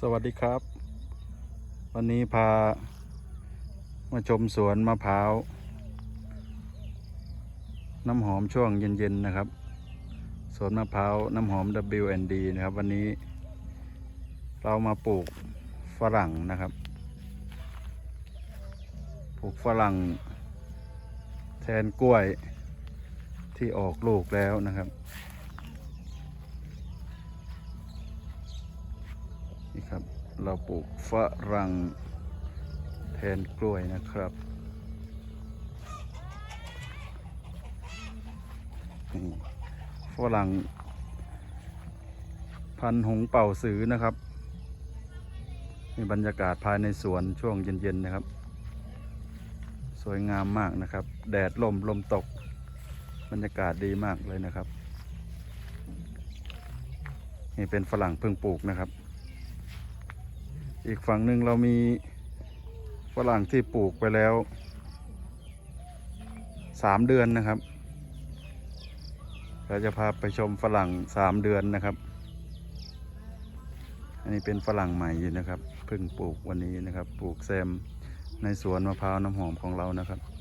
สวัสดีครับ วันนี้พามาชมสวนมะพร้าว น้ำหอมช่วงเย็นๆนะครับ สวนมะพร้าวน้ำหอม W&D นะครับ วันนี้ เรามาปลูกฝรั่งนะครับ ปลูกฝรั่ง แทนกล้วยที่ออกลูกแล้วนะครับ เราปลูกฝรั่งแทนกล้วยนะครับนี่ฝรั่ง พันหงเป่าสือนะครับนี่บรรยากาศภายในสวนช่วงเย็นๆนะครับ สวยงามมากนะครับ แดดลมลมตก บรรยากาศดีมากเลยนะครับ นี่เป็นฝรั่งเพิ่งปลูกนะครับ อีกฝั่งหนึ่งเรามีฝรั่งที่ปลูกไปแล้วสามเดือนนะครับ เราจะพาไปชมฝรั่งสามเดือนนะครับ อันนี้เป็นฝรั่งใหม่อยู่นะครับ เพิ่งปลูกวันนี้นะครับ ปลูกแซมในสวนมะพร้าวน้ำหอมของเรานะครับ